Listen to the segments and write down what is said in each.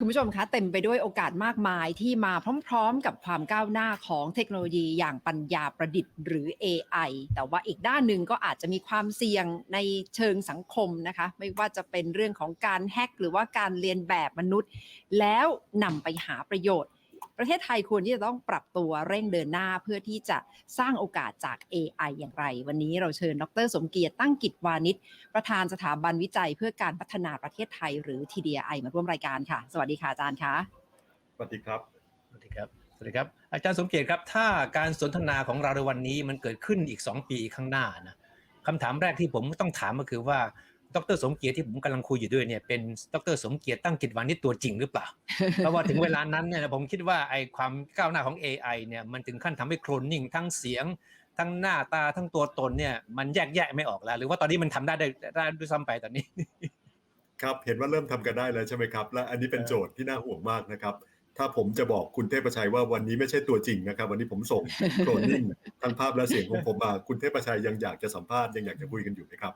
คุณผู้ชมคะเต็มไปด้วยโอกาสมากมายที่มาพร้อมๆ กับความก้าวหน้าของเทคโนโลยีอย่างปัญญาประดิษฐ์หรือ AI แต่ว่าอีกด้านหนึ่งก็อาจจะมีความเสี่ยงในเชิงสังคมนะคะ ไม่ว่าจะเป็นเรื่องของการแฮกหรือว่าการเรียนแบบมนุษย์ แล้วนำไปหาประโยชน์ ประเทศไทยควรที่จะต้องปรับตัวเร่งเดินหน้าเพื่อที่จะสร้างโอกาสจาก AI อย่างไร วันนี้เราเชิญดร สมเกียรติตั้งกิจวานิชประธานสถาบันวิจัยเพื่อการพัฒนาประเทศไทย หรือ TDI มาร่วมรายการค่ะ สวัสดีค่ะอาจารย์คะสวัสดีครับสวัสดีครับสวัสดีครับอาจารย์สมเกียรติครับ ถ้าการสนทนาของเราในวันนี้มันเกิดขึ้นอีก 2 ปีข้างหน้านะคำถามแรกที่ผมต้องถามก็คือว่า ดรสมเกียรติที่ผมกำลังคุยอยู่ด้วยเนี่ยเป็นดรสมเกียรติตั้งกิจวานิชตัวจริงหรือเปล่า เพราะว่าถึงเวลานั้นเนี่ยผมคิดว่าไอ้ความก้าวหน้าของ AI เนี่ยมันถึงขั้นทำให้โคลนนิ่งทั้งเสียง ทั้งหน้าตาทั้งตัวตนเนี่ยมันแยกแยะไม่ออกแล้ว หรือว่าตอนนี้มันทำได้ได้ได้ด้วยซ้ำไปตอนนี้ ครับเห็นว่าเริ่มทำกันได้แล้วใช่ไหมครับ และอันนี้เป็นโจทย์ที่น่าห่วงมากนะครับถ้าผมจะบอกคุณเทพชัยว่าวันนี้ไม่ใช่ตัวจริงนะครับ วันนี้ผมส่งโคลนนิ่งทั้งภาพและเสียงของผมมาคุณเทพชัยยังอยากจะสัมภาษณ์ยังอยากจะคุยกันอยู่ไหมครับ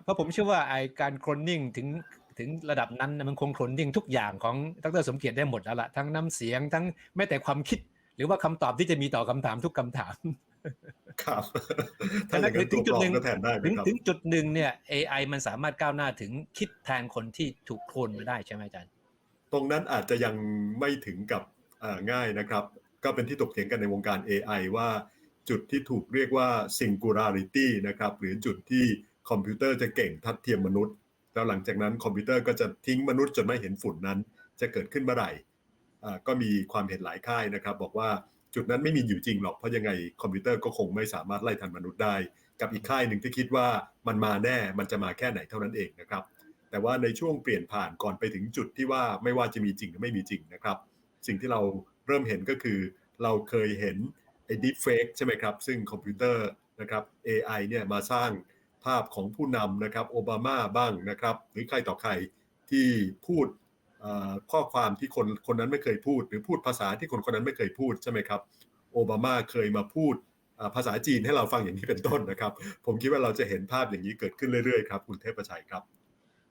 เพราะผมเชื่อว่าไอการโคลนนิ่งถึงถึงระดับนั้นน่ะมันคงโคลนนิ่งทุกอย่างของดรสมเกียรติได้หมดแล้วล่ะทั้งน้ำเสียงทั้งแม้แต่ความคิด หรือว่าคำตอบที่จะมีต่อคำถามทุกคำถามครับถ้าอย่างนั้นตัวปลอมก็แทนได้ไหมถึงครับถึงจุดหนึ่งเนี่ย AI มันสามารถก้าวหน้าถึงคิดแทนคนที่ถูกโคลนมาได้ใช่ไหมอาจารย์ ตรงนั้นอาจจะยังไม่ถึงกับอ่าง่ายนะครับ ก็เป็นที่ตกเถียงกันในวงการ AI ว่าจุดที่ถูกเรียกว่า singularity นะครับ หรือจุดที่ คอมพิวเตอร์จะเก่งทัดเทียมมนุษย์ แล้วหลังจากนั้นคอมพิวเตอร์ก็จะทิ้งมนุษย์จนไม่เห็นฝุ่นนั้น จะเกิดขึ้นเมื่อไหร่ก็มีความเห็นหลายค่ายนะครับ บอกว่าจุดนั้นไม่มีอยู่จริงหรอกเพราะยังไงคอมพิวเตอร์ก็คงไม่สามารถไล่ทันมนุษย์ได้ กับอีกค่ายหนึ่งที่คิดว่ามันมาแน่มันจะมาแค่ไหนเท่านั้นเองนะครับ แต่ว่าในช่วงเปลี่ยนผ่านก่อนไปถึงจุดที่ว่าไม่ว่าจะมีจริงหรือไม่มีจริงนะครับ สิ่งที่เราเริ่มเห็นก็คือ เราเคยเห็นไอ้ deepfake ใช่ไหมครับ ซึ่งคอมพิวเตอร์นะครับ AI เนี่ยมาสร้าง ภาพของผู้นำนะครับโอบามาบ้างนะครับ หรือใครต่อใครที่พูดข้อความที่คนคนนั้นไม่เคยพูด หรือพูดภาษาที่คนคนนั้นไม่เคยพูดใช่ไหมครับโอบามาเคยมาพูดภาษาจีนให้เราฟังอย่างนี้เป็นต้นนะครับ ผมคิดว่าเราจะเห็นภาพอย่างนี้เกิดขึ้นเรื่อยๆครับคุณเทพชัยครับ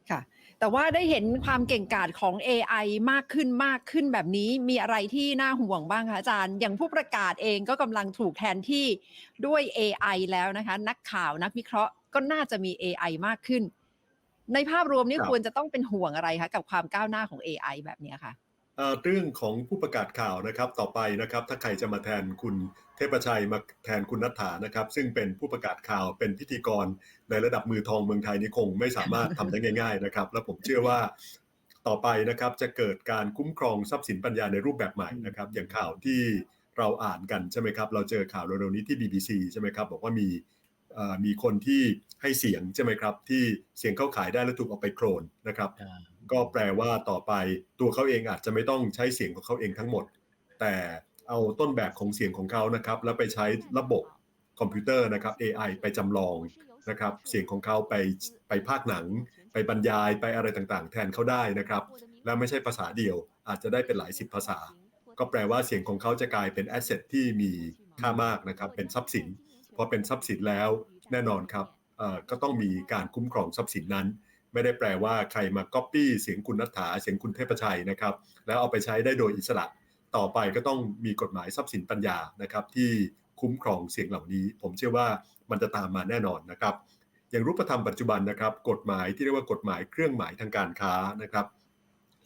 ค่ะ แต่ว่าได้เห็นความเก่งกาจของ AI มากขึ้นมากขึ้นแบบนี้มีอะไรที่น่าห่วงบ้างคะอาจารย์ อย่างผู้ประกาศเองก็กำลังถูกแทนที่ด้วย AI แล้วนะคะ นักข่าวนักวิเคราะห์ ก็น่าจะมี AI มากขึ้น ในภาพรวมนี่ครับควรจะต้องเป็นห่วงอะไรคะกับความก้าวหน้าของ AI แบบเนี้ยค่ะเอ่อเรื่องของผู้ประกาศข่าวนะครับต่อไปนะครับถ้าใครจะมาแทนคุณเทพชัยมาแทนคุณนัฐานะครับ ซึ่งเป็นผู้ประกาศข่าวเป็นพิธีกรในระดับมือทองเมืองไทยนี่คงไม่สามารถทำได้ง่าย ๆนะครับ แล้วผมเชื่อว่าต่อไปนะครับจะเกิดการคุ้มครองทรัพย์สินปัญญาในรูปแบบใหม่นะครับ อย่างข่าวที่เราอ่านกันใช่ไหมครับ เราเจอข่าวเร็วๆนี้ที่ BBC ใช่ไหมครับบอกว่ามีเอ่อ มีคนที่ให้เสียงใช่ไหมครับ ที่เสียงเข้าขายได้แล้วถูกเอาไปโคลนนะครับ ก็แปลว่าต่อไปตัวเขาเองอาจจะไม่ต้องใช้เสียงของเขาเองทั้งหมด แต่เอาต้นแบบของเสียงของเขานะครับ แล้วไปใช้ระบบคอมพิวเตอร์นะครับ AI ไปจำลองนะครับ เสียงของเขาไปไปภาคหนัง ไปบรรยายไปอะไรต่างๆ แทนเขาได้นะครับ แล้วไม่ใช่ภาษาเดียว อาจจะได้เป็นหลายสิบภาษา ก็แปลว่าเสียงของเขาจะกลายเป็นแอสเซทที่มีค่ามากนะครับ เป็นทรัพย์สินพ อเป็นทรัพย์สินแล้วแน่นอนครับก็ต้องมีการคุ้มครองทรัพย์สินนั้น ไม่ได้แปลว่าใครมาก๊อปปี้เสียงคุณนัฐาเสียงคุณเทพชัยนะครับแล้วเอาไปใช้ได้โดยอิสระต่อไปก็ต้องมีกฎหมายทรัพย์สินปัญญานะครับที่คุ้มครองเสียงเหล่านี้ ผมเชื่อว่ามันจะตามมาแน่นอนนะครับ อย่างรูปธรรมปัจจุบันนะครับ กฎหมายที่เรียกว่ากฎหมายเครื่องหมายทางการค้านะครับ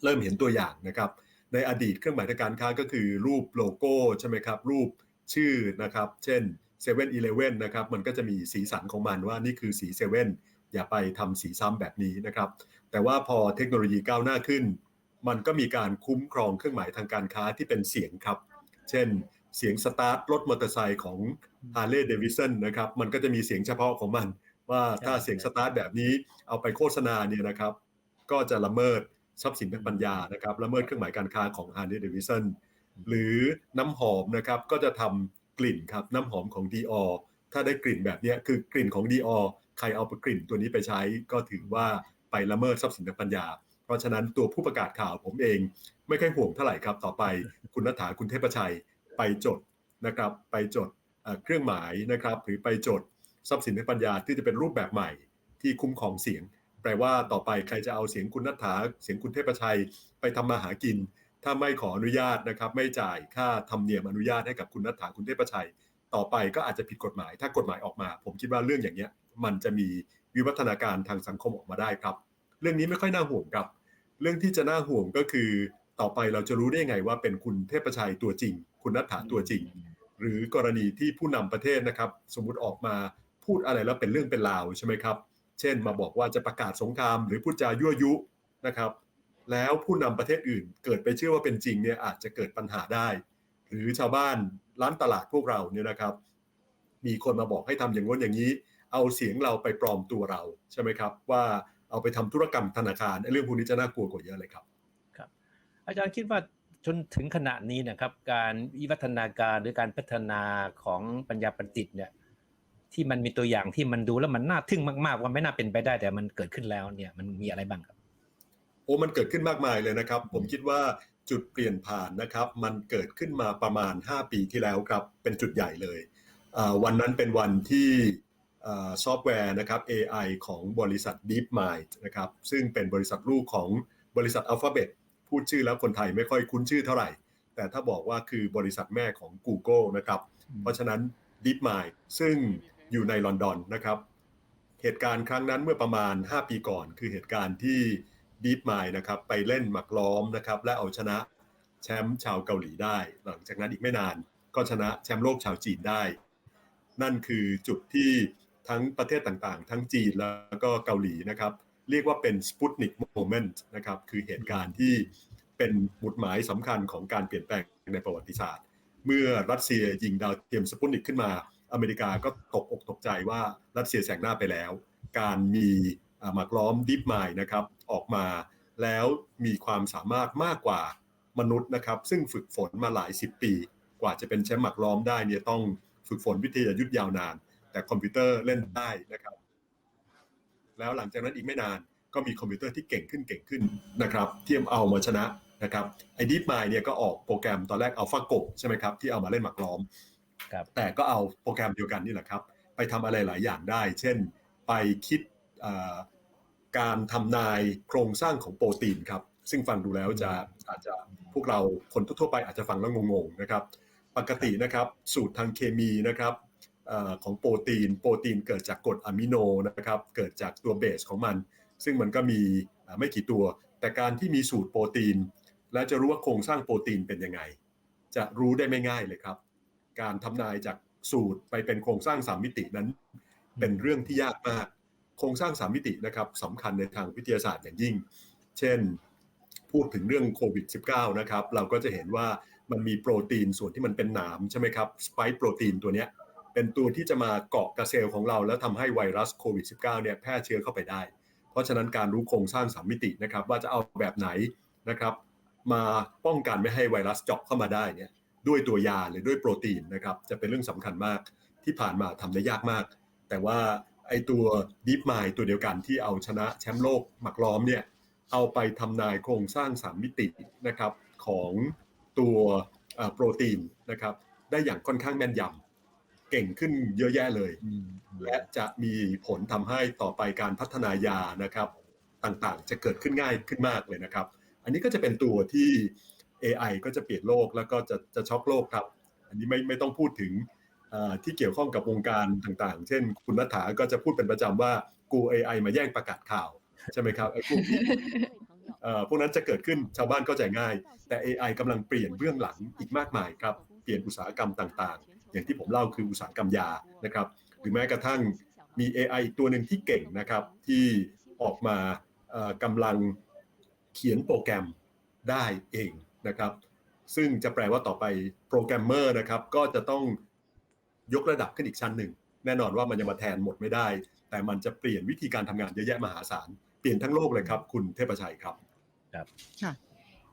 เริ่มเห็นตัวอย่างนะครับ ในอดีตเครื่องหมายทางการค้าก็คือรูปโลโก้ใช่ไหมครับ รูปชื่อนะครับ เช่น 7 e เ e ่ e อนะครับ มันก็จะมีสีสันของมันว่านี่คือสีเซเว่นอย่าไปทำสีซ้ำแบบนี้นะครับ แต่ว่าพอเทคโนโลยีก้าวหน้าขึ้น มันก็มีการคุ้มครองเครื่องหมายทางการค้าที่เป็นเสียงครับ เช่นเสียงสตาร์ทรถมอเตอร์ไซค์ของ Harley Davidson นะครับ มันก็จะมีเสียงเฉพาะของมัน ว่าถ้าเสียงสตาร์ทแบบนี้เอาไปโฆษณาเนี่ยนะครับ ก็จะละเมิดทรัพย์สินทางปัญญานะครับละเมิดเครื่องหมายการค้าของ Harley Davidson หรือน้ำหอมนะครับก็จะทำ กลิ่นครับ น้ำหอมของ Dior ถ้าได้กลิ่นแบบนี้คือกลิ่นของ Dior ใครเอาไปกลิ่นตัวนี้ไปใช้ก็ถือว่าไปละเมิดทรัพย์สินทางปัญญา เพราะฉะนั้นตัวผู้ประกาศข่าวผมเอง ไม่ค่อยห่วงเท่าไหร่ครับ ต่อไปคุณนัฐาคุณเทพชัยไปจดนะครับ ไปจดเครื่องหมายนะครับ หรือไปจดทรัพย์สินทางปัญญาที่จะเป็นรูปแบบใหม่ที่คุ้มครองเสียง แปลว่าต่อไปใครจะเอาเสียงคุณนัฐาเสียงคุณเทพชัยไปทำมาหากิน ถ้าไม่ขออนุญาตนะครับ ไม่จ่ายค่าธรรมเนียมอนุญาตให้กับคุณนัฐถาคุณเทพชัย ต่อไปก็อาจจะผิดกฎหมาย ถ้ากฎหมายออกมา ผมคิดว่าเรื่องอย่างเนี้ย มันจะมีวิวัฒนาการทางสังคมออกมาได้ครับ เรื่องนี้ไม่ค่อยน่าห่วงครับ เรื่องที่จะน่าห่วงก็คือ ต่อไปเราจะรู้ได้ไงว่าเป็นคุณเทพชัยตัวจริง คุณนัฐถาตัวจริง หรือกรณีที่ผู้นำประเทศนะครับ สมมติออกมาพูดอะไรแล้วเป็นเรื่องเป็นราวใช่ไหมครับ เช่นมาบอกว่าจะประกาศสงคราม หรือพูดจายั่วยุนะครับ แล้วผู้นำประเทศอื่น เกิดไปเชื่อว่าเป็นจริงเนี่ยอาจจะเกิดปัญหาได้ หรือชาวบ้านร้านตลาดพวกเราเนี่ยนะครับ มีคนมาบอกให้ทำอย่างง้นอย่างนี้ เอาเสียงเราไปปลอมตัวเราใช่ไหมครับ ว่าเอาไปทำธุรกรรมธนาคารไอ้เรื่องพวกนี้จะน่ากลัวกว่าเยอะเลยครับ อาจารย์คิดว่าจนถึงขณะนี้นะครับ การวิวัฒนาการหรือการพัฒนาของปัญญาประดิษฐ์เนี่ยที่มันมีตัวอย่างที่มันดูแล้วมันน่าทึ่งมากๆ ว่าไม่น่าเป็นไปได้แต่มันเกิดขึ้นแล้วเนี่ยมันมีอะไรบ้างครับ โอ้มันเกิดขึ้นมากมายเลยนะครับ ผมคิดว่าจุดเปลี่ยนผ่านนะครับ มันเกิดขึ้นมาประมาณ 5 ปีที่แล้วครับ เป็นจุดใหญ่เลยอ่าวันนั้นเป็นวันที่อ่าซอฟต์แวร์นะครับ AI ของบริษัท DeepMind นะครับ ซึ่งเป็นบริษัทลูกของบริษัท Alphabet พูดชื่อแล้วคนไทยไม่ค่อยคุ้นชื่อเท่าไหร่ แต่ถ้าบอกว่าคือบริษัทแม่ของ Google นะครับ เพราะฉะนั้น DeepMind ซึ่งอยู่ในลอนดอนนะครับ เหตุการณ์ครั้งนั้นเมื่อประมาณ 5 ปีก่อน คือเหตุการณ์ที่ DeepMind นะครับไปเล่นหมากล้อมนะครับและเอาชนะแชมป์ชาวเกาหลีได้ หลังจากนั้นอีกไม่นานก็ชนะแชมป์โลกชาวจีนได้ นั่นคือจุดที่ทั้งประเทศต่างๆ ทั้งจีนแล้วก็เกาหลีนะครับ เรียกว่าเป็น Sputnik Moment นะครับคือเหตุการณ์ที่เป็นหมุดหมายสำคัญของการเปลี่ยนแปลงในประวัติศาสตร์ เมื่อรัสเซียยิงดาวเทียมสปุตนิกขึ้นมา อเมริกาก็ตกอกตกใจว่ารัสเซียแซงหน้าไปแล้ว การมี หมากล้อมดิฟมายนะครับออกมา แล้วมีความสามารถมากกว่ามนุษย์นะครับ ซึ่งฝึกฝนมาหลายสิบปี กว่าจะเป็นแชมป์หมากล้อมได้เนี่ยต้องฝึกฝนวิทยายุทธยาวนาน แต่คอมพิวเตอร์เล่นได้นะครับ แล้วหลังจากนั้นอีกไม่นานก็มีคอมพิวเตอร์ที่เก่งขึ้นเก่งขึ้นนะครับที่เอามาชนะนะครับไอ้ดิฟมายเนี่ยก็ออกโปรแกรมตอนแรกอัลฟาโกใช่ไหมครับที่เอามาเล่นหมากล้อมครับแต่ก็เอาโปรแกรมเดียวกันนี่แหละครับ ไปทำอะไรหลายอย่างได้ เช่น ไปคิดเอ่อ การทำนายโครงสร้างของโปรตีนครับ ซึ่งฟังดูแล้วจะอาจจะพวกเราคนทั่วไปอาจจะฟังแล้วงงๆนะครับ ปกตินะครับสูตรทางเคมีนะครับอของโปรตีน โปรตีนเกิดจากกรดอะมิโนนะครับ เกิดจากตัวเบสของมัน ซึ่งมันก็มีไม่กี่ตัว แต่การที่มีสูตรโปรตีน และจะรู้ว่าโครงสร้างโปรตีนเป็นยังไง จะรู้ได้ไม่ง่ายเลยครับ การทำนายจากสูตรไปเป็นโครงสร้างสามมิตินั้น เป็นเรื่องที่ยากมาก โครงสร้างสามมิตินะครับสำคัญในทางวิทยาศาสตร์อย่างยิ่ง เช่น พูดถึงเรื่องโควิด -19 นะครับ เราก็จะเห็นว่ามันมีโปรตีนส่วนที่มันเป็นหนามใช่ไหมครับสไปค์โปรตีนตัวเนี้ยเป็นตัวที่จะมาเกาะกระเซลล์ของเรา แล้วทำให้ไวรัสโควิด -19 เนี่ยแพร่เชื้อเข้าไปได้ เพราะฉะนั้นการรู้โครงสร้างสามมิตินะครับ ว่าจะเอาแบบไหนนะครับ มาป้องกันไม่ให้ไวรัสเจาะเข้ามาได้เนี่ยด้วยตัวยาหรือด้วยโปรตีนนะครับจะเป็นเรื่องสำคัญมากที่ผ่านมาทำได้ยากมาก แต่ว่า ไอตัว Deep Mind ตัวเดียวกันที่เอาชนะแชมป์โลกหมักล้อมเนี่ยเอาไปทำนายโครงสร้าง3มิตินะครับของตัวเอ่อโปรตีนนะครับได้อย่างค่อนข้างแม่นยำเก่งขึ้นเยอะแยะเลย และจะมีผลทำให้ต่อไปการพัฒนายานะครับต่างๆ จะเกิดขึ้นง่ายขึ้นมากเลยนะครับ อันนี้ก็จะเป็นตัวที่ AI ก็จะเปลี่ยนโลกแล้วก็จะจะช็อกโลกครับ อันนี้ไม่ไม่ต้องพูดถึงเอ่อ ที่เกี่ยวข้องกับวงการต่างๆ เช่น คุณนัฐาก็จะพูดเป็นประจำว่ากู AI มาแย่งประกาศข่าวใช่ไหมครับไอ้พวกนี้เอ่อพวกนั้นจะเกิดขึ้นชาวบ้านเข้าใจง่าย แต่ AI กำลังเปลี่ยนเบื้องหลังอีกมากมายครับเปลี่ยนอุตสาหกรรมต่างๆ อย่างที่ผมเล่าคืออุตสาหกรรมยานะครับหรือแม้กระทั่งมี AI อีกตัวหนึ่งที่เก่งนะครับที่ออกมาเอ่อกำลังเขียนโปรแกรมได้เองนะครับ ซึ่งจะแปลว่าต่อไปโปรแกรมเมอร์นะครับก็จะต้อง ยกระดับขึ้นอีกชั้นหนึ่ง แน่นอนว่ามันยังมาแทนหมดไม่ได้ แต่มันจะเปลี่ยนวิธีการทำงานเยอะแยะมหาศาล เปลี่ยนทั้งโลกเลยครับ คุณเทพชัยครับ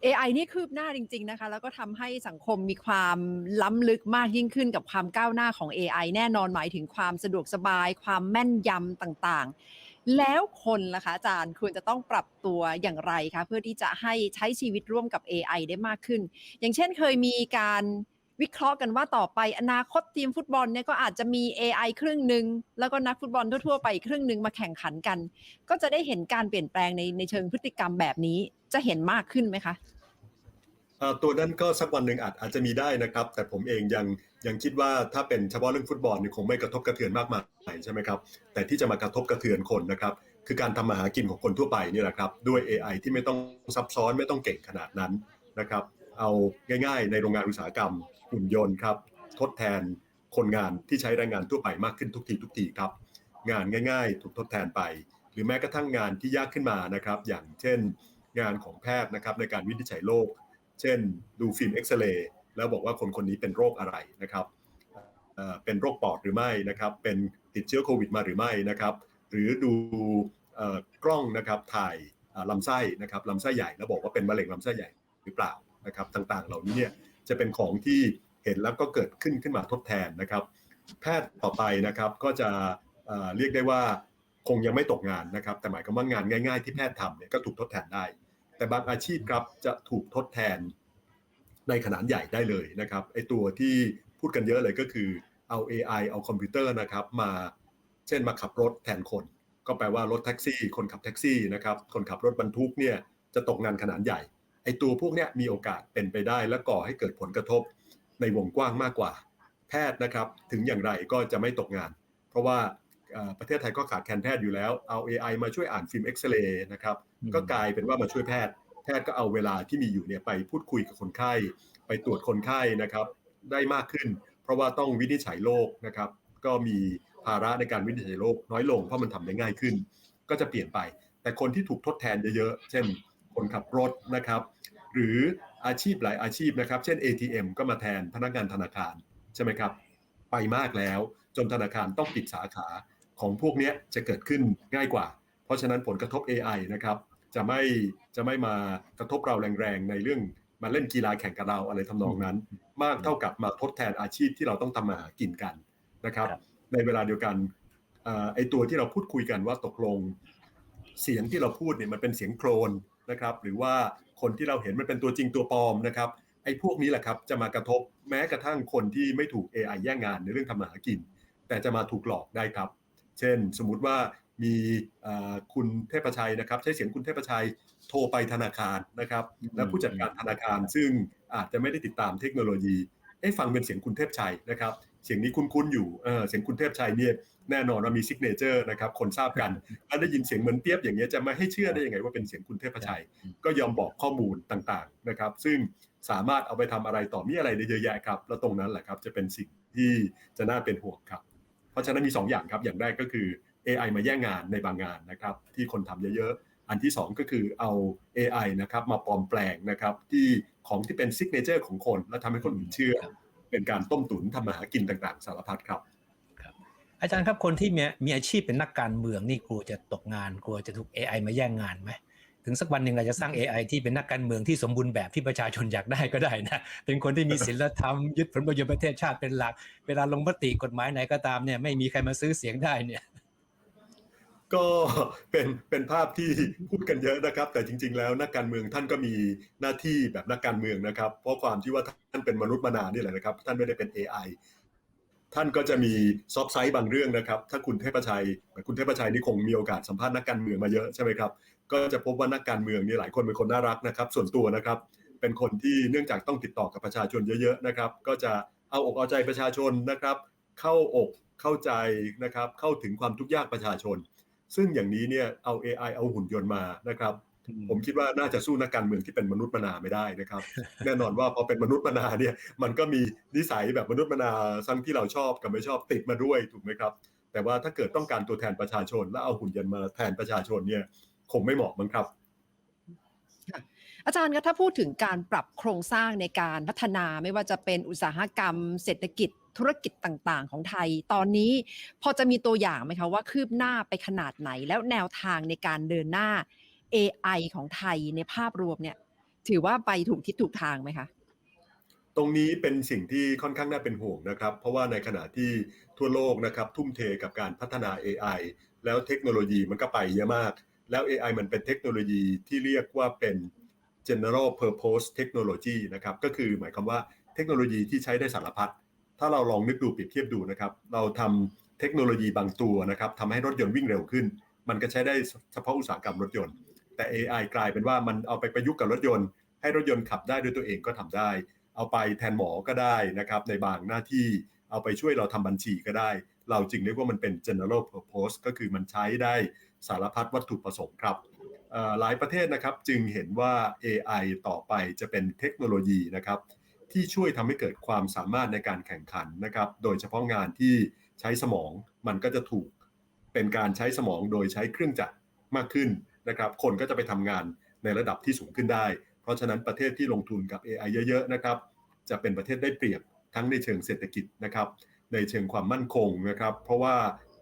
AI นี่คืบหน้าจริง ๆนะคะ แล้วก็ทำให้สังคมมีความล้ำลึกมากยิ่งขึ้นกับความก้าวหน้าของ AI แน่นอนหมายถึงความสะดวกสบาย ความแม่นยำต่างๆ แล้วคนล่ะคะอาจารย์ควรจะต้องปรับตัวอย่างไรคะเพื่อที่จะให้ใช้ชีวิตร่วมกับ AI ได้มากขึ้น อย่างเช่นเคยมีการ วิเคราะห์กันว่าต่อไปอนาคตทีมฟุตบอลเนี่ยก็อาจจะมี AI ครึ่งหนึ่งแล้วก็นักฟุตบอลทั่วๆไปอีกครึ่งหนึ่งมาแข่งขันกัน ก็จะได้เห็นการเปลี่ยนแปลงในในเชิงพฤติกรรมแบบนี้จะเห็นมากขึ้นไหมคะตัวนั้นก็สักวันหนึ่งอาจอาจจะมีได้นะครับ แต่ผมเองยังยังคิดว่าถ้าเป็นเฉพาะเรื่องฟุตบอลเนี่ยคงไม่กระทบกระเทือนมากมายใช่ไหมครับแต่ที่จะมากระทบกระเทือนคนนะครับคือการทำมาหากินของคนทั่วไปนี่แหละครับด้วย AI ที่ไม่ต้องซับซ้อนไม่ต้องเก่งขนาดนั้นนะครับ เอาง่าย ๆ ในโรงงานอุตสาหกรรมหุ่นยนต์ครับ ทดแทนคนงานที่ใช้แรงงานทั่วไปมากขึ้นทุกทีทุกทีครับ งานง่าย ๆ ถูกทดแทนไป หรือแม้กระทั่งงานที่ยากขึ้นมานะครับ อย่างเช่น งานของแพทย์นะครับในการวินิจฉัยโรคเช่น ดูฟิล์มเอ็กซเรย์แล้วบอกว่าคนคนนี้เป็นโรคอะไรนะครับเป็นโรคปอดหรือไม่นะครับ เป็นติดเชื้อโควิดมาหรือไม่นะครับ หรือดูกล้องนะครับถ่ายลำไส้นะครับลำไส้ใหญ่แล้วบอกว่าเป็นมะเร็งลำไส้ใหญ่หรือเปล่า นะครับต่างๆ เหล่านี้เนี่ยจะเป็นของที่เห็นแล้วก็เกิดขึ้นขึ้นมาทดแทนนะครับ แพทย์ต่อไปนะครับก็จะเเรียกได้ว่าคงยังไม่ตกงานนะครับ แต่หมายความว่างานง่าย ๆ ที่แพทย์ทำเนี่ยก็ถูกทดแทนได้ แต่บางอาชีพครับจะถูกทดแทนในขนาดใหญ่ได้เลยนะครับไอตัวที่พูดกันเยอะเลยก็คือเอา AI เอาคอมพิวเตอร์นะครับมาเช่นมาขับรถแทนคน ก็แปลว่ารถแท็กซี่ คนขับแท็กซี่นะครับคนขับรถบรรทุกเนี่ยจะตกงานขนาดใหญ่ ไอตัวพวกเนี้ยมีโอกาสเป็นไปได้และก่อให้เกิดผลกระทบในวงกว้างมากกว่า แพทย์นะครับถึงอย่างไรก็จะไม่ตกงาน เพราะว่าเอ่อประเทศไทยก็ขาดแคลนแพทย์อยู่แล้ว เอา AI มาช่วยอ่านฟิล์มเอ็กซเรย์นะครับอืมก็กลายเป็นว่ามาช่วยแพทย์ แพทย์ก็เอาเวลาที่มีอยู่เนี่ยไปพูดคุยกับคนไข้ ไปตรวจคนไข้นะครับได้มากขึ้น เพราะว่าต้องวินิจฉัยโรคนะครับก็มีภาระในการวินิจฉัยโรคน้อยลงเพราะมันทำได้ง่ายขึ้น ก็จะเปลี่ยนไป แต่คนที่ถูกทดแทนเยอะๆ เช่น คนขับรถนะครับ หรืออาชีพหลายอาชีพนะครับ เช่น ATM ก็มาแทนพนักงานธนาคารใช่ไหมครับ ไปมากแล้วจนธนาคารต้องปิดสาขาของพวกเนี้ยจะเกิดขึ้นง่ายกว่า เพราะฉะนั้นผลกระทบ AI นะครับ จะไม่จะไม่มากระทบเราแรงๆ ในเรื่องมาเล่นกีฬาแข่งกับเราอะไรทำนองนั้น มากเท่ากับมาทดแทนอาชีพที่เราต้องทำมาหากินกันนะครับครับในเวลาเดียวกันเอ่อไอตัวที่เราพูดคุยกันว่าตกลง เสียงที่เราพูดเนี่ยมันเป็นเสียงโครน นะครับหรือว่าคนที่เราเห็นมันเป็นตัวจริงตัวปลอมนะครับไอ้พวกนี้แหละครับจะมากระทบแม้กระทั่งคนที่ไม่ถูก AI แย่งงานในเรื่องทำมาหากิน แต่จะมาถูกหลอกได้ครับ เช่น สมมุติว่ามีเอ่อคุณเทพชัยนะครับ ใช้เสียงคุณเทพชัยโทรไปธนาคารนะครับ แล้วผู้จัดการธนาคารซึ่งอาจจะไม่ได้ติดตามเทคโนโลยีเอ๊ะฟังเป็นเสียงคุณเทพชัยนะครับ เสียงนี้คุ้นๆอยู่เออเสียงคุณเทพชัยเนี่ย แน่นอนว่ามีซิกเนเจอร์นะครับคนทราบกันถ้าได้ยินเสียงเหมือนเปียบอย่างเงี้ยจะไม่ให้เชื่อได้ยังไงว่าเป็นเสียงคุณเทพชัย ก็ยอมบอกข้อมูลต่างๆนะครับ ซึ่งสามารถเอาไปทำอะไรต่อมีอะไรได้เยอะแยะครับ แล้วตรงนั้นแหละครับจะเป็นสิ่งที่จะน่าเป็นห่วงครับ เพราะฉะนั้นมี 2 อย่างครับอย่างแรกก็คือ AI มาแย่งงานในบางงานนะครับที่คนทำเยอะๆ อันที่ 2 ก็คือเอา AI นะครับมาปลอมแปลงนะครับที่ของที่เป็นซิกเนเจอร์ของคน แล้วทำให้คนอื่นเชื่อครับเป็นการต้มตุ๋นทำมาหากินต่างๆ สารพัดครับ อาจารย์ครับคนที่มีมีอาชีพเป็นนักการเมืองนี่กลัวจะตกงานกลัวจะถูก AI มาแย่งงานไหมถึงสักวันหนึ่งเราจะสร้าง AI ที่เป็นนักการเมืองที่สมบูรณ์แบบที่ประชาชนอยากได้ก็ได้นะเป็นคนที่มีศีลธรรมยึดผลประโยชน์ประเทศชาติเป็นหลัก เวลาลงมติกฎหมายไหนก็ตามเนี่ยไม่มีใครมาซื้อเสียงได้เนี่ย ก็เป็นเป็นภาพที่พูดกันเยอะนะครับ แต่จริง ๆ แล้วนักการเมืองท่านก็มีหน้าที่แบบนักการเมืองนะครับ เพราะความที่ว่าท่านเป็นมนุษย์มานานนี่แหละนะครับ ท่านไม่ได้เป็น AI ท่านก็จะมีซอฟต์ไซต์บางเรื่องนะครับ ถ้าคุณเทพชัย คุณเทพชัยนี่คงมีโอกาสสัมภาษณ์นักการเมืองมาเยอะใช่ไหมครับ ก็จะพบว่านักการเมืองนี่หลายคนเป็นคนน่ารักนะครับ ส่วนตัวนะครับ เป็นคนที่เนื่องจากต้องติดต่อกับประชาชนเยอะๆนะครับ ก็จะเอาอกเอาใจประชาชนนะครับ เข้าอกเข้าใจนะครับ เข้าถึงความทุกข์ยากประชาชน ซึ่งอย่างนี้เนี่ยเอา AI เอาหุ่นยนต์มานะครับ ผมคิดว่าน่าจะสู้นักการเมืองที่เป็นมนุษย์มนาไม่ได้นะครับ แน่นอนว่าพอเป็นมนุษย์มนาเนี่ยมันก็มีนิสัยแบบมนุษย์มนาทั้งที่เราชอบกับไม่ชอบติดมาด้วยถูกไหมครับ แต่ว่าถ้าเกิดต้องการตัวแทนประชาชน แล้วเอาหุ่นยนต์มาแทนประชาชนเนี่ยคงไม่เหมาะมั้งครับอาจารย์คะถ้าพูดถึงการปรับโครงสร้างในการพัฒนาไม่ว่าจะเป็นอุตสาหกรรม เศรษฐกิจธุรกิจต่างๆ ของไทย ตอนนี้พอจะมีตัวอย่างไหมคะว่าคืบหน้าไปขนาดไหน แล้วแนวทางในการเดินหน้า AI ของไทยในภาพรวมเนี่ย ถือว่าไปถูกทิศถูกทางไหมคะตรงนี้เป็นสิ่งที่ค่อนข้างน่าเป็นห่วงนะครับ เพราะว่าในขณะที่ทั่วโลกนะครับทุ่มเทกับการพัฒนา AI แล้วเทคโนโลยีมันก็ไปเยอะมาก แล้ว AI มันเป็นเทคโนโลยีที่เรียกว่าเป็น general purpose technology นะครับ ก็คือหมายความว่าเทคโนโลยีที่ใช้ได้สารพัด ถ้าเราลองนึกดูเปรียบเทียบดูนะครับ เราทำเทคโนโลยีบางตัวนะครับทำให้รถยนต์วิ่งเร็วขึ้น มันก็ใช้ได้เฉพาะอุตสาหกรรมรถยนต์ แต่ AI กลายเป็นว่ามันเอาไปประยุกต์กับรถยนต์ ให้รถยนต์ขับได้ด้วยตัวเองก็ทำได้ เอาไปแทนหมอก็ได้นะครับในบางหน้าที่เอาไปช่วยเราทำบัญชีก็ได้ เราจึงเรียกว่ามันเป็น general purpose ก็คือมันใช้ได้สารพัดวัตถุประสงค์ครับหลายประเทศนะครับจึงเห็นว่า AI ต่อไปจะเป็นเทคโนโลยีนะครับที่ช่วยทำให้เกิดความสามารถในการแข่งขันนะครับ โดยเฉพาะงานที่ใช้สมองมันก็จะถูกเป็นการใช้สมองโดยใช้เครื่องจักรมากขึ้น นะครับคนก็จะไปทำงานในระดับที่สูงขึ้นได้ เพราะฉะนั้นประเทศที่ลงทุนกับ AI เยอะๆนะครับจะเป็นประเทศได้เปรียบทั้งในเชิงเศรษฐกิจนะครับในเชิงความมั่นคงนะครับเพราะว่า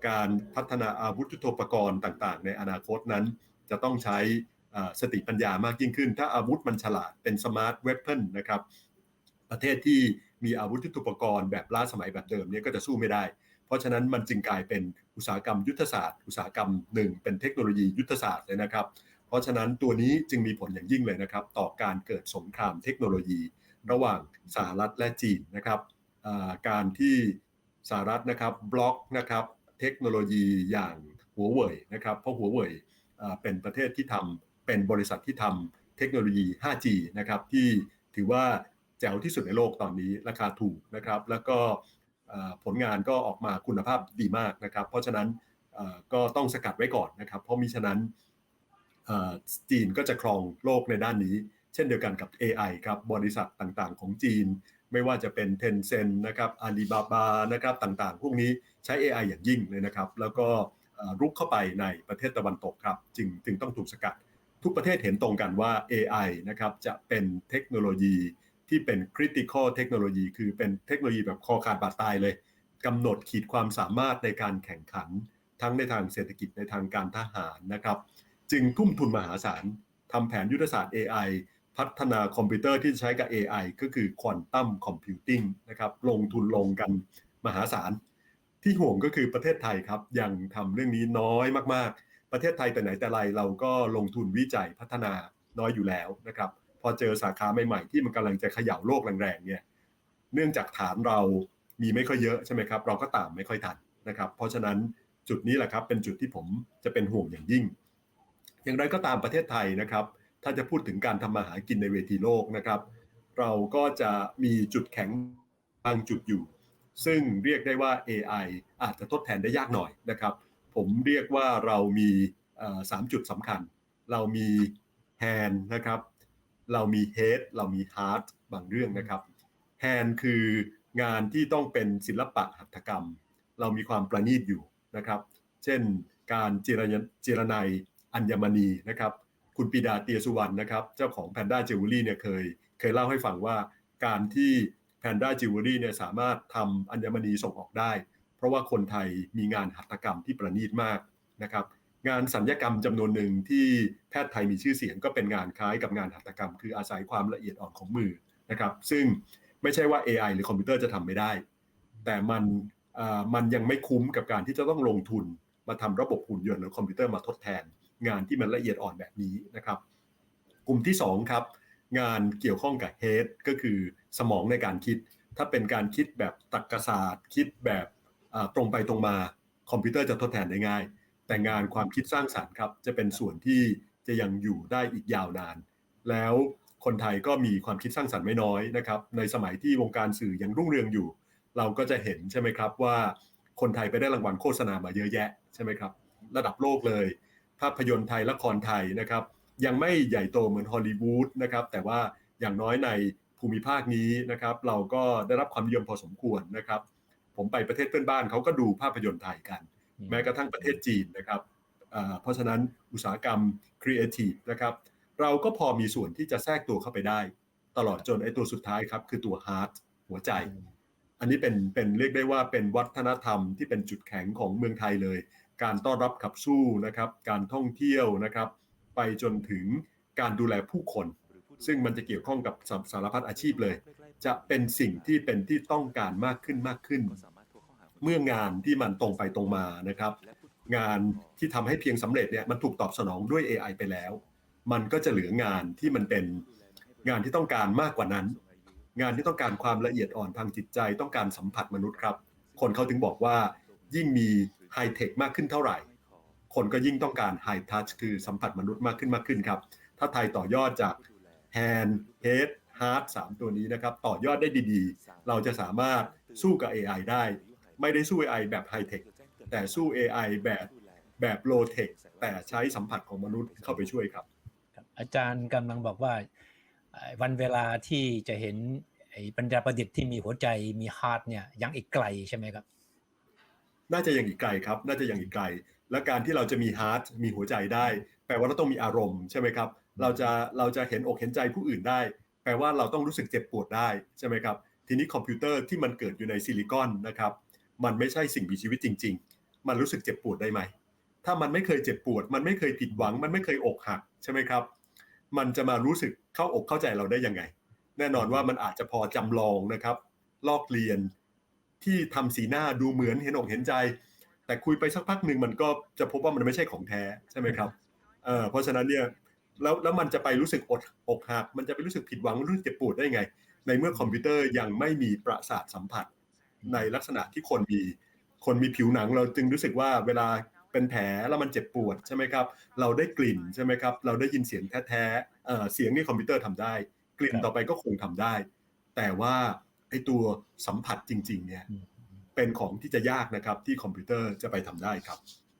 การพัฒนาอาวุธยุทโธปกรณ์ต่างๆ ในอนาคตนั้น จะต้องใช้สติปัญญามากยิ่งขึ้น ถ้าอาวุธมันฉลาดเป็นสมาร์ทเว p เ n นนะครับประเทศที่มีอาวุธยุทโธปกรณ์แบบล้าสมัยแบบเดิมเนี่ยก็จะสู้ไม่ได้ เพราะฉะนั้นมันจึงกลายเป็นอุตสาหกรรมยุทธศาสตร์ อุตสาหกรรมหนึ่งเป็นเทคโนโลยียุทธศาสตร์เลยนะครับ เพราะฉะนั้นตัวนี้จึงมีผลอย่างยิ่งเลยนะครับ ต่อการเกิดสงครามเทคโนโลยี ระหว่างสหรัฐและจีนนะครับการที่สหรัฐนะครับบล็อกนะครับเทคโนโลยีอย่างหัวเว่ยนะครับเพราะหัวเว่ยเป็นประเทศที่ทำเป็นบริษัทที่ทำเทคโนโลยี 5G นะครับที่ถือว่าแจ๋วที่สุดในโลกตอนนี้ราคาถูกนะครับ แล้วก็ ผลงานก็ออกมาคุณภาพดีมากนะครับ เพราะฉะนั้นก็ต้องสกัดไว้ก่อนนะครับ เพราะมิฉะนั้นจีนก็จะครองโลกในด้านนี้ เช่นเดียวกันกับ AI ครับบริษัทต่างๆ ของจีน ไม่ว่าจะเป็น Tencent นะครับอาลีบาบานะครับต่างๆ พวกนี้ใช้ AI อย่างยิ่งเลยนะครับ แล้วก็รุกเข้าไปในประเทศตะวันตกครับจึงจึงต้องถูกสกัด ทุกประเทศเห็นตรงกันว่า AI นะครับจะเป็นเทคโนโลยี ที่เป็น critical เทคโนโลยีคือเป็นเทคโนโลยีแบบคอขาดบาดตายเลยกำหนดขีดความสามารถในการแข่งขัน ทั้งในทางเศรษฐกิจในทางการทหารนะครับ จึงทุ่มทุนมหาศาลทำแผนยุทธศาสตร์ AI พัฒนาคอมพิวเตอร์ที่ใช้กับ AI ก็คือควอนตัมคอมพิวติ้งนะครับลงทุนลงกันมหาศาล ที่ห่วงก็คือประเทศไทยครับยังทำเรื่องนี้น้อยมากๆ ประเทศไทยแต่ไหนแต่ไรเราก็ลงทุนวิจัยพัฒนาน้อยอยู่แล้วนะครับ พอเจอสาขาใหม่ๆที่มันกำลังจะเขย่าโลกแรงๆเนี่ยเนื่องจากฐานเรามีไม่ค่อยเยอะใช่ไหมครับ เราก็ตามไม่ค่อยทันนะครับ เพราะฉะนั้นจุดนี้แหละครับเป็นจุดที่ผมจะเป็นห่วงอย่างยิ่ง อย่างไรก็ตามประเทศไทยนะครับ ถ้าจะพูดถึงการทำมาหากินในเวทีโลกนะครับ เราก็จะมีจุดแข็งบางจุดอยู่ ซึ่งเรียกได้ว่า AI อาจจะทดแทนได้ยากหน่อยนะครับ ผมเรียกว่าเรามีสามจุดสำคัญ เรามี hand นะครับ เรามี head เรามี heart บางเรื่องนะครับ hand คืองานที่ต้องเป็นศิลปะหัตถกรรม เรามีความประณีตอยู่นะครับ เช่นการเจรยเจรไนยอัญมณีนะครับ คุณปีดาเตียสุวรรณนะครับ เจ้าของแพนด้าจิวเวลรี่เนี่ยเคย เคยเล่าให้ฟังว่าการที่แพนด้าจิวเวลรี่เนี่ยสามารถทำอัญมณีส่งออกได้ เพราะว่าคนไทยมีงานหัตถกรรมที่ประณีตมากนะครับ งานสัญญกรรมจำนวนหนึ่งที่แพทย์ไทยมีชื่อเสียงก็เป็นงานคล้ายกับงานหัตถกรรม คืออาศัยความละเอียดอ่อนของมือนะครับซึ่งไม่ใช่ว่า AI หรือคอมพิวเตอร์จะทำไม่ได้ แต่มันมันยังไม่คุ้มกับการที่จะต้องลงทุนมาทำระบบหุ่นยนต์หรือคอมพิวเตอร์มาทดแทน งานที่มันละเอียดอ่อนแบบนี้นะครับ กลุ่มที่2ครับงานเกี่ยวข้องกับ head ก็คือสมองในการคิด ถ้าเป็นการคิดแบบตรรกศาสตร์ คิดแบบตรงไปตรงมาคอมพิวเตอร์จะทดแทนได้ง่าย แต่งานความคิดสร้างสรรค์ครับ จะเป็นส่วนที่จะยังอยู่ได้อีกยาวนาน แล้วคนไทยก็มีความคิดสร้างสรรค์ไม่น้อยนะครับ ในสมัยที่วงการสื่อยังรุ่งเรืองอยู่ เราก็จะเห็นใช่ไหมครับว่าคนไทยไปได้รางวัลโฆษณามาเยอะแยะใช่ไหมครับ ระดับโลกเลย ภาพยนตร์ไทยละครไทยนะครับ ยังไม่ใหญ่โตเหมือนฮอลลีวูดนะครับ แต่ว่าอย่างน้อยในภูมิภาคนี้นะครับ เราก็ได้รับความนิยมพอสมควรนะครับ ผมไปประเทศเพื่อนบ้านเขาก็ดูภาพยนตร์ไทยกัน แม้กระทั่งประเทศจีนนะครับอ่าเพราะฉะนั้นอุตสาหกรรมครีเอทีฟนะครับเราก็พอมีส่วนที่จะแทรกตัวเข้าไปได้ ตลอดจนไอ้ตัวสุดท้ายครับ คือตัวฮาร์ดหัวใจ อันนี้เป็นเป็นเรียกได้ว่าเป็นวัฒนธรรมที่เป็นจุดแข็งของเมืองไทยเลย การต้อนรับขับสู้นะครับ การท่องเที่ยวนะครับ ไปจนถึงการดูแลผู้คน ซึ่งมันจะเกี่ยวข้องกับสสารพัดอาชีพเลย จะเป็นสิ่งที่เป็นที่ต้องการมากขึ้นมากขึ้น เมื่องานที่มันตรงไปตรงมานะครับ งานที่ทำให้เพียงสำเร็จเนี่ยมันถูกตอบสนองด้วย AI ไปแล้ว มันก็จะเหลืองานที่มันเป็นงานที่ต้องการมากกว่านั้น งานที่ต้องการความละเอียดอ่อนทางจิตใจ ต้องการสัมผัสมนุษย์ครับ คนเขาถึงบอกว่ายิ่งมีไฮเทคมากขึ้นเท่าไหร่ คนก็ยิ่งต้องการไฮทัชคือสัมผัสมนุษย์มากขึ้นมากขึ้นครับ ถ้าไทยต่อยอดจาก Hand Head Heart 3ตัวนี้นะครับ ต่อยอดได้ดีๆ เราจะสามารถสู้กับ AI ได้ ไม่ได้สู้ AI แบบไฮเทคแต่สู้ AI แบบแบบโลเทคแต่ใช้สัมผัสของมนุษย์เข้าไปช่วยครับครับอาจารย์กำลังบอกว่าเอ่อวันเวลาที่จะเห็นไอ้ปัญญาประดิษฐ์ที่มีหัวใจมีฮาร์ดเนี่ยยังอีกไกลใช่ไหมครับ น่าจะยังอีกไกลครับ น่าจะยังอีกไกล และการที่เราจะมีฮาร์ดมีหัวใจได้ แปลว่าเราต้องมีอารมณ์ใช่ไหมครับ เราจะเราจะเห็นอกเห็นใจผู้อื่นได้ แปลว่าเราต้องรู้สึกเจ็บปวดได้ใช่ไหมครับ ทีนี้คอมพิวเตอร์ที่มันเกิดอยู่ในซิลิคอนนะครับ มันไม่ใช่สิ่งมีชีวิตจริง ๆ มันรู้สึกเจ็บปวดได้ไหม ถ้ามันไม่เคยเจ็บปวด มันไม่เคยผิดหวัง มันไม่เคยอกหักใช่ไหมครับ มันจะมารู้สึกเข้าอกเข้าใจเราได้ยังไง แน่นอนว่ามันอาจจะพอจำลองนะครับ ลอกเลียนที่ทำสีหน้าดูเหมือนเห็นอกเห็นใจ แต่คุยไปสักพักหนึ่งมันก็จะพบว่ามันไม่ใช่ของแท้ใช่ไหมครับเออเพราะฉะนั้นเนี่ยแล้วแล้วมันจะไปรู้สึกอดอกหัก มันจะไปรู้สึกผิดหวังรู้สึกเจ็บปวดได้ไง ในเมื่อคอมพิวเตอร์ยังไม่มีประสาทสัมผัส ในลักษณะที่คนมีคนมีผิวหนังเราจึงรู้สึกว่าเวลาเป็นแผลแล้วมันเจ็บปวดใช่ไหมครับ เราได้กลิ่นใช่ไหมครับ เราได้ยินเสียงแท้ๆเอ่อเสียงนี่คอมพิวเตอร์ทำได้ กลิ่นครับต่อไปก็คงทำได้ แต่ว่าไอตัวสัมผัสจริง ๆ เนี่ยอืมเป็นของที่จะยากนะครับ ที่คอมพิวเตอร์จะไปทำได้ครับ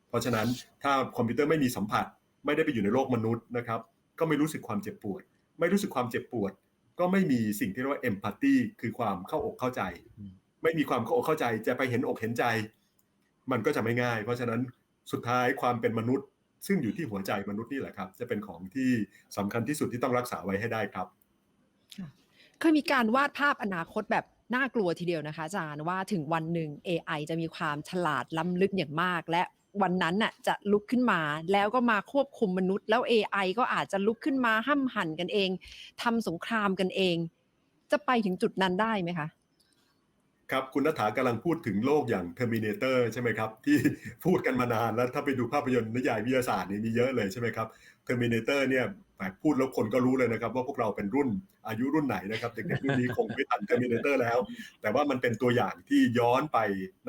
เพราะฉะนั้นถ้าคอมพิวเตอร์ไม่มีสัมผัส ไม่ได้ไปอยู่ในโลกมนุษย์นะครับ ก็ไม่รู้สึกความเจ็บปวด ไม่รู้สึกความเจ็บปวด ก็ไม่มีสิ่งที่เรียกว่าเอมพัตตีคือความเข้าอกเข้าใจอืม ไม่มีความเข้าอกเข้าใจจะไปเห็นอกเห็นใจ มันก็จะไม่ง่าย เพราะฉะนั้นสุดท้ายความเป็นมนุษย์ ซึ่งอยู่ที่หัวใจมนุษย์นี่แหละครับ จะเป็นของที่สำคัญที่สุดที่ต้องรักษาไว้ให้ได้ครับเคยมีการวาดภาพอนาคตแบบน่ากลัวทีเดียวนะคะอาจารย์ว่าถึงวันหนึ่ง AI จะมีความฉลาดล้ำลึกอย่างมาก และวันนั้นน่ะจะลุกขึ้นมาแล้วก็มาควบคุมมนุษย์ แล้ว AI ก็อาจจะลุกขึ้นมาห้ำหั่นกันเองทำสงครามกันเอง จะไปถึงจุดนั้นได้ไหมคะ ครับคุณนัฐากำลังพูดถึงโลกอย่าง Terminator ใช่ไหมครับ ที่พูดกันมานานแล้วถ้าไปดูภาพยนตร์นิยายวิทยาศาสตร์นี่มีเยอะเลยใช่ไหมครับ Terminator เนี่ยพูดแล้วคนก็รู้เลยนะครับว่าพวกเราเป็นรุ่นอายุรุ่นไหนนะครับเด็กๆรุ่นนี้คงไม่ทัน Terminator แล้ว แต่ว่ามันเป็นตัวอย่างที่ย้อนไป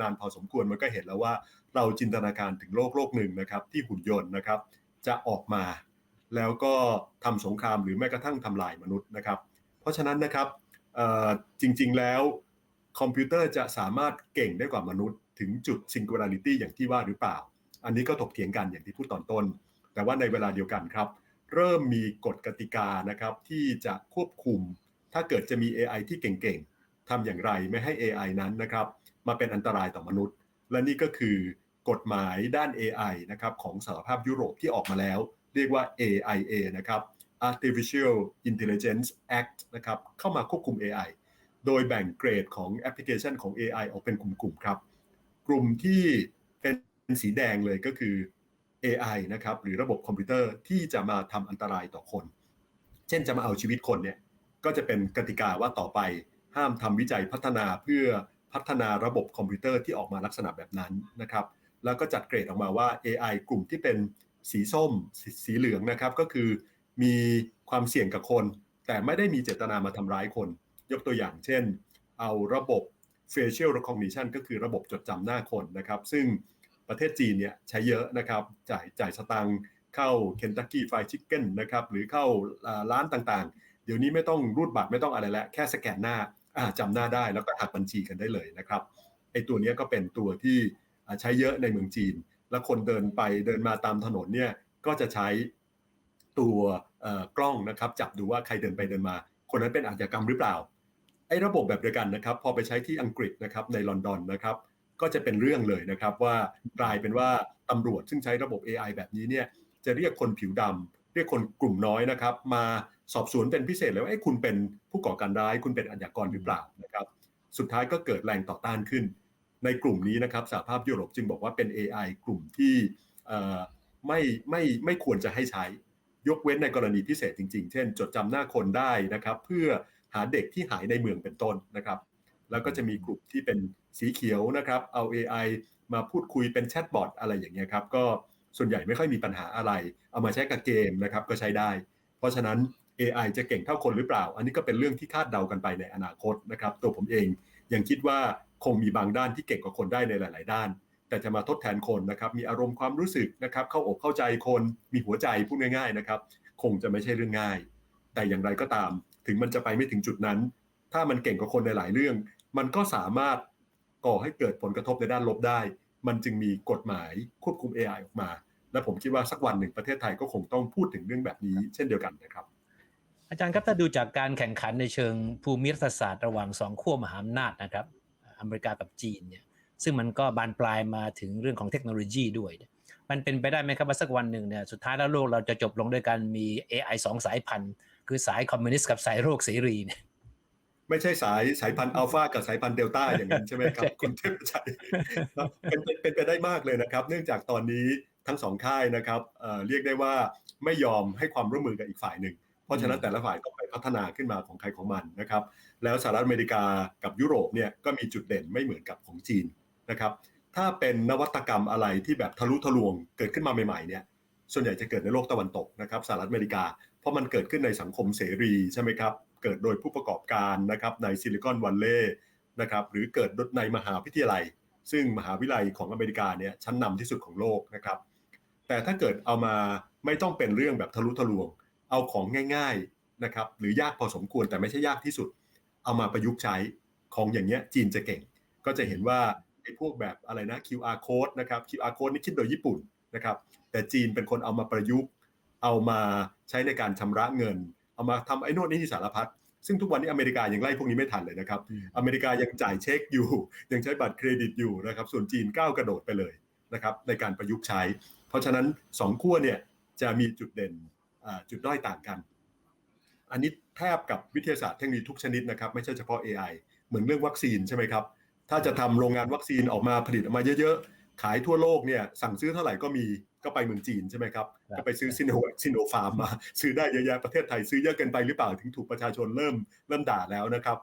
นานพอสมควรมันก็เห็นแล้วว่าเราจินตนาการถึงโลกโลกหนึ่งนะครับที่หุ่นยนต์นะครับจะออกมา แล้วก็ทำสงครามหรือแม้กระทั่งทำลายมนุษย์นะครับ เพราะฉะนั้นนะครับจริง ๆแล้ว คอมพิวเตอร์จะสามารถเก่งได้กว่ามนุษย์ ถึงจุด singularity อย่างที่ว่าหรือเปล่า อันนี้ก็ถกเถียงกันอย่างที่พูดตอนต้น แต่ว่าในเวลาเดียวกันครับ เริ่มมีกฎกติกานะครับที่จะควบคุม ถ้าเกิดจะมี AI ที่เก่งๆทำอย่างไรไม่ให้ AI นั้นนะครับ มาเป็นอันตรายต่อมนุษย์ และนี่ก็คือกฎหมายด้าน AI นะครับของสหภาพยุโรปที่ออกมาแล้ว เรียกว่า AIA นะครับ Artificial Intelligence Act นะครับเข้ามาควบคุม AI โดยแบ่งเกรดของแอปพลิเคชันของ AI ออกเป็นกลุ่มๆครับ กลุ่มที่เป็นสีแดงเลยก็คือ AI นะครับหรือระบบคอมพิวเตอร์ที่จะมาทำอันตรายต่อคน เช่นจะมาเอาชีวิตคนเนี่ยก็จะเป็นกติกาว่าต่อไปห้ามทำวิจัยพัฒนาเพื่อพัฒนาระบบคอมพิวเตอร์ที่ออกมาลักษณะแบบนั้นนะครับ แล้วก็จัดเกรดออกมาว่า AI กลุ่มที่เป็นสีส้มสสีเหลืองนะครับ ก็คือมีความเสี่ยงกับคน แต่ไม่ได้มีเจตนามาทำร้ายคน ยกตัวอย่างเช่น เอาระบบ facial recognition ก็คือระบบจดจำหน้าคนนะครับ ซึ่งประเทศจีนเนี่ยใช้เยอะนะครับจ่ายจ่ายสตังค์เข้า Kentucky Fried Chicken นะครับหรือเข้าร้านต่างๆ เดี๋ยวนี้ไม่ต้องรูดบัตรไม่ต้องอะไรแล้ว แค่สแกนหน้าจำหน้าได้แล้วก็หักบัญชีกันได้เลยนะครับไอตัวนี้ก็เป็นตัวที่ใช้เยอะในเมืองจีน แล้วคนเดินไปเดินมาตามถนนเนี่ยก็จะใช้ตัวกล้องนะครับจับดูว่าใครเดินไปเดินมา คนนั้นเป็นอาชญากรรมหรือเปล่า อ้ระบบแบบเดียวกันนะครับ พอไปใช้ที่อังกฤษนะครับในลอนดอนนะครับ ก็จะเป็นเรื่องเลยนะครับว่ากลายเป็นว่าตำรวจซึ่งใช้ระบบ AI แบบนี้เนี่ยจะเรียกคนผิวดำเรียกคนกลุ่มน้อยนะครับ มาสอบสวนเป็นพิเศษเลยว่าไอ้คุณเป็นผู้ก่อการร้าย คุณเป็นอาชญากรหรือเปล่านะครับ สุดท้ายก็เกิดแรงต่อต้านขึ้น ในกลุ่มนี้นะครับสหภาพยุโรปจึงบอกว่าเป็น AI กลุ่มที่เอ่ไม่ไม่ไม่ควรจะให้ใช้ยกเว้นในกรณีพิเศษจริงๆ เช่น จดจำหน้าคนได้นะครับ เพื่อ หาเด็กที่หายในเมืองเป็นต้นนะครับ แล้วก็จะมีกลุ่มที่เป็นสีเขียวนะครับ เอา AI มาพูดคุยเป็นแชทบอทอะไรอย่างเงี้ยครับก็ส่วนใหญ่ไม่ค่อยมีปัญหาอะไร เอามาใช้กับเกมนะครับก็ใช้ได้ เพราะฉะนั้น AI จะเก่งเท่าคนหรือเปล่า อันนี้ก็เป็นเรื่องที่คาดเดากันไปในอนาคตนะครับ ตัวผมเองยังคิดว่าคงมีบางด้านที่เก่งกว่าคนได้ในหลาย ๆ ด้าน แต่จะมาทดแทนคนนะครับ มีอารมณ์ความรู้สึกนะครับ เข้าอกเข้าใจคน มีหัวใจพูดง่าย ๆ นะครับ คงจะไม่ใช่เรื่องง่าย แต่อย่างไรก็ตาม ถึงมันจะไปไม่ถึงจุดนั้น ถ้ามันเก่งกว่าคนในหลายเรื่อง มันก็สามารถก่อให้เกิดผลกระทบในด้านลบได้ มันจึงมีกฎหมายควบคุม AI ออกมา และผมคิดว่าสักวันหนึ่งประเทศไทยก็คงต้องพูดถึงเรื่องแบบนี้ เช่นเดียวกันนะครับ อาจารย์ครับถ้าดูจากการแข่งขันในเชิงภูมิรัฐศาสตร์ระหว่างสองขั้วมหาอำนาจนะครับ อเมริกากับจีนเนี่ยซึ่งมันก็บานปลายมาถึงเรื่องของเทคโนโลยีด้วย มันเป็นไปได้ไหมครับว่าสักวันหนึ่งเนี่ยสุดท้ายแล้วโลกเราจะจบลงด้วยการมี AI สองสายพันธุ์ คือสายคอมมิวนิสต์กับสายโรคเสรีเนี่ยไม่ใช่สายสายพันธุ์อัลฟากับสายพันธุ์เดลต้าอย่างนั้นใช่ไหมครับใช่คุณเทพชัยครับเป็นเป็นเป็นไปได้มากเลยนะครับ เนื่องจากตอนนี้ทั้งสองค่ายนะครับเอ่อเรียกได้ว่าไม่ยอมให้ความร่วมมือกับอีกฝ่ายหนึ่ง เพราะฉะนั้นแต่ละฝ่ายต้องไปพัฒนาขึ้นมาของใครของมันนะครับ แล้วสหรัฐอเมริกากับยุโรปเนี่ยก็มีจุดเด่นไม่เหมือนกับของจีนนะครับ ถ้าเป็นนวัตกรรมอะไรที่แบบทะลุทะลวงเกิดขึ้นมาใหม่ๆเนี่ยส่วนใหญ่จะเกิดในโลกตะวันตกนะครับสหรัฐอเมริกา เพราะมันเกิดขึ้นในสังคมเสรีใช่ไหมครับ เกิดโดยผู้ประกอบการนะครับในซิลิคอนวัลเลย์นะครับหรือเกิดในมหาวิทยาลัย ซึ่งมหาวิทยาลัยของอเมริกาเนี่ยชั้นนำที่สุดของโลกนะครับ แต่ถ้าเกิดเอามาไม่ต้องเป็นเรื่องแบบทะลุทะลวง เอาของง่ายๆนะครับหรือยากพอสมควรแต่ไม่ใช่ยากที่สุด เอามาประยุกต์ใช้ของอย่างเงี้ยจีนจะเก่ง ก็จะเห็นว่าไอ้พวกแบบอะไรนะ QR code นะครับ QR code นี่คิดโดยญี่ปุ่นนะครับแต่จีนเป็นคนเอามาประยุกต์ เอามาใช้ในการชำระเงิน เอามาทำไอ้โน่นนี่สารพัดซึ่งทุกวันนี้อเมริกายังไล่พวกนี้ไม่ทันเลยนะครับ อเมริกายังจ่ายเช็คอยู่ ยังใช้บัตรเครดิตอยู่นะครับ ส่วนจีนก้าวกระโดดไปเลยนะครับในการประยุกต์ใช้ เพราะฉะนั้นสองขั้วเนี่ยจะมีจุดเด่นอ่าจุดด้อยต่างกัน อันนี้แทบกับวิทยาศาสตร์เทคโนโลยีทุกชนิดนะครับ ไม่ใช่เฉพาะ AI เหมือนเรื่องวัคซีนใช่ไหมครับ ถ้าจะทำโรงงานวัคซีนออกมาผลิตออกมาเยอะๆ ขายทั่วโลกเนี่ยสั่งซื้อเท่าไหร่ก็มี ก็ไปเมืองจีนใช่ไหมครับครับก็ไปซื้อซิโนซิโนฟาร์มมา ซื้อได้เยอะแยะประเทศไทยซื้อเยอะเกินไปหรือเปล่าถึงถูกประชาชนเริ่มเริ่มด่าแล้วนะครับ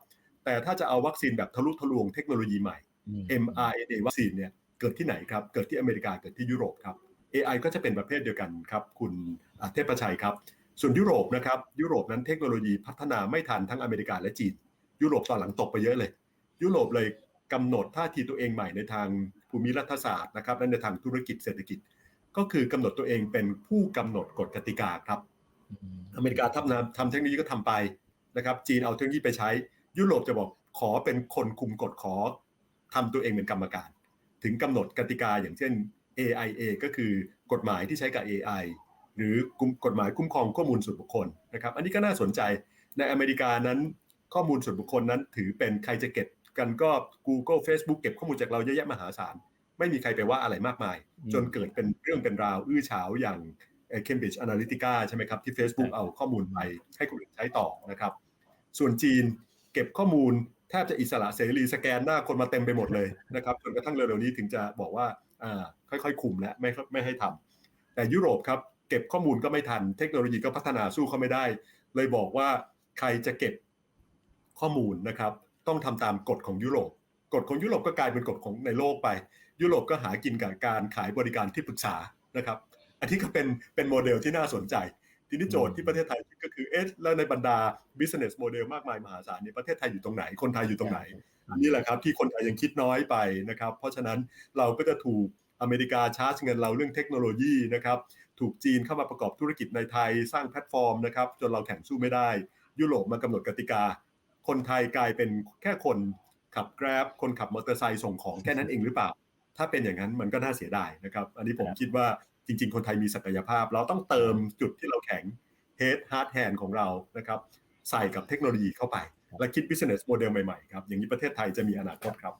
แต่ถ้าจะเอาวัคซีนแบบทะลุทะลวงเทคโนโลยีใหม่อืม mRNA วัคซีนเนี่ยเกิดที่ไหนครับ เกิดที่อเมริกาเกิดที่ยุโรปครับ AI ก็จะเป็นประเภทเดียวกันครับ คุณอ่าเทพชัยครับ ส่วนยุโรปนะครับยุโรปนั้นเทคโนโลยีพัฒนาไม่ทันทั้งอเมริกาและจีน ยุโรปตอนหลังตกไปเยอะเลย ยุโรปเลยกำหนดท่าทีตัวเองใหม่ในทางภูมิรัฐศาสตร์นะครับและในทางธุรกิจเศรษฐกิจ ก็คือกำหนดตัวเองเป็นผู้กำหนดกฎกติกาครับ อเมริกาทำนำทำเทคโนโลยีก็ทำไปนะครับ จีนเอาเทคโนโลยีไปใช้ ยุโรปจะบอกขอเป็นคนคุมกฎขอทำตัวเองเป็นกรรมการ ถึงกำหนดกติกาอย่างเช่น AIA ก็คือกฎหมายที่ใช้กับ AI หรือกฎหมายคุ้มครองข้อมูลส่วนบุคคลนะครับ อันนี้ก็น่าสนใจในอเมริกานั้นข้อมูลส่วนบุคคลนั้นถือเป็นใครจะเก็บกันก็ Google Facebook เก็บข้อมูลจากเราเยอะแยะมหาศาล ไม่มีใครไปว่าอะไรมากมายอืมจนเกิดเป็นเรื่องเป็นราว อื้อฉาวอย่าง Cambridge Analytica ใช่ไหมครับ ที่ Facebook ใช่เอาข้อมูลไปให้คนอื่นใช้ต่อนะครับ ส่วนจีนเก็บข้อมูลแทบจะอิสระเสรีสแกนหน้าคนมาเต็มไปหมดเลยนะครับจนกระทั่งเร็วๆนี้ถึงจะบอกว่าอ่าค่อยๆคุมและไม่ไม่ให้ทำแต่ยุโรปครับเก็บข้อมูลก็ไม่ทัน เทคโนโลยีก็พัฒนาสู้เขาไม่ได้ เลยบอกว่าใครจะเก็บข้อมูลนะครับ ต้องทำตามกฎของยุโรปกฎของยุโรปก็กลายเป็นกฎของในโลกไป ยุโรปก็หากินกับการขายบริการที่ปรึกษานะครับ อันนี้ก็เป็นเป็นโมเดลที่น่าสนใจ ทีนี้โจทย์ที่ประเทศไทยคิดก็คือเอ๊ะแล้วในบรรดา business model มากมายมหาศาลเนี่ยประเทศไทยอยู่ตรงไหนคนไทยอยู่ตรงไหนนี่แหละครับที่คนไทยยังคิดน้อยไปนะครับ เพราะฉะนั้นเราก็จะถูกอเมริกาชาร์จเงินเราเรื่องเทคโนโลยีนะครับถูกจีนเข้ามาประกอบธุรกิจในไทยสร้างแพลตฟอร์มนะครับจนเราแข่งสู้ไม่ได้ ยุโรปมากำหนดกติกา คนไทยกลายเป็นแค่คนขับ Grab คนขับมอเตอร์ไซค์ส่งของแค่นั้นเองหรือเปล่า ถ้าเป็นอย่างนั้นมันก็น่าเสียดายนะครับ อันนี้ผมครับคิดว่าจริง ๆ คนไทยมีศักยภาพ เราต้องเติมจุดที่เราแข็ง head hard hand ของเรานะครับใส่กับเทคโนโลยีเข้าไป และคิด business model ใหม่ๆครับอย่างนี้ประเทศไทยจะมีอนาคตครับ